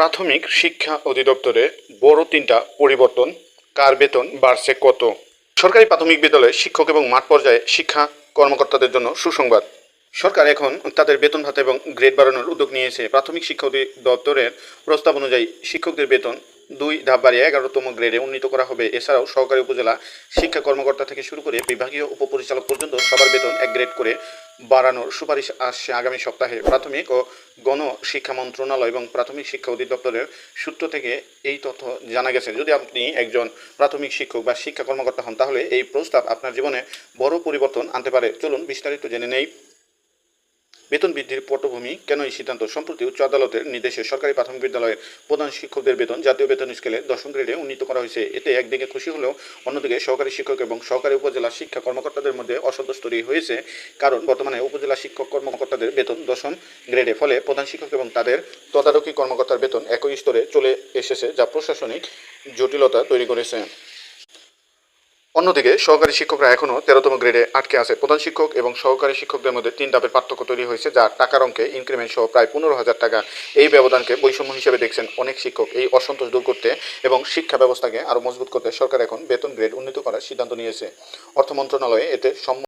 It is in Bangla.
প্রাথমিক শিক্ষা অধিদপ্তরে বড় তিনটা পরিবর্তন, কার বেতন বাড়ছে কত? সরকারি প্রাথমিক বিদ্যালয়ে শিক্ষক এবং মাঠ পর্যায়ে শিক্ষা কর্মকর্তাদের জন্য সুসংবাদ। সরকার এখন তাদের বেতন ভাতা এবং গ্রেড বাড়ানোর উদ্যোগ নিয়েছে। প্রাথমিক শিক্ষা অধিদপ্তরের প্রস্তাব অনুযায়ী শিক্ষকদের বেতন দুই ধাপ বাড়িয়ে এগারোতম গ্রেডে উন্নীত করা হবে। এছাড়াও সহকারী উপজেলা শিক্ষা কর্মকর্তা থেকে শুরু করে বিভাগীয় উপপরিচালক পর্যন্ত সবার বেতন এক গ্রেড করে বাড়ানোর সুপারিশ আসছে আগামী সপ্তাহে। প্রাথমিক ও গণশিক্ষা মন্ত্রণালয় এবং প্রাথমিক শিক্ষা অধিদপ্তরের সূত্র থেকে এই তথ্য জানা গেছে। যদি আপনি একজন প্রাথমিক শিক্ষক বা শিক্ষা কর্মকর্তা হন, তাহলে এই প্রস্তাব আপনার জীবনে বড় পরিবর্তন আনতে পারে। চলুন বিস্তারিত জেনে নেই। বেতন বৃদ্ধির পটভূমি কেন এই সিদ্ধান্ত? সম্প্রতি উচ্চ আদালতের নির্দেশে সরকারি প্রাথমিক বিদ্যালয়ের প্রধান শিক্ষকদের বেতন, জাতীয় বেতন স্কেলে দশম গ্রেডে উন্নীত করা হয়েছে। এতে একদিকে খুশি হলেও অন্যদিকে সহকারী শিক্ষক এবং সহকারী উপজেলা শিক্ষা কর্মকর্তাদের মধ্যে অসন্তোষ তৈরি হয়েছে। কারণ বর্তমানে উপজেলা শিক্ষক কর্মকর্তাদের বেতন দশম গ্রেডে, ফলে প্রধান শিক্ষক এবং তাদের তদারকি কর্মকর্তার বেতন একই স্তরে চলে এসেছে, যা প্রশাসনিক জটিলতা তৈরি করেছে। অন্যদিকে সহকারী শিক্ষকরা এখনও তেরোতম গ্রেডে আটকে আছে। প্রধান শিক্ষক এবং সহকারী শিক্ষকদের মধ্যে তিন ধাপের পার্থক্য তৈরি হয়েছে, যা টাকার অঙ্কে ইনক্রিমেন্ট সহ প্রায় পনেরো হাজার টাকা। এই ব্যবধানকে বৈষম্য হিসেবে দেখছেন অনেক শিক্ষক। এই অসন্তোষ দূর করতে এবং শিক্ষা ব্যবস্থাকে আরও মজবুত করতে সরকার এখন বেতন গ্রেড উন্নীত করার সিদ্ধান্ত নিয়েছে। অর্থ মন্ত্রণালয়ে এতে সম্ম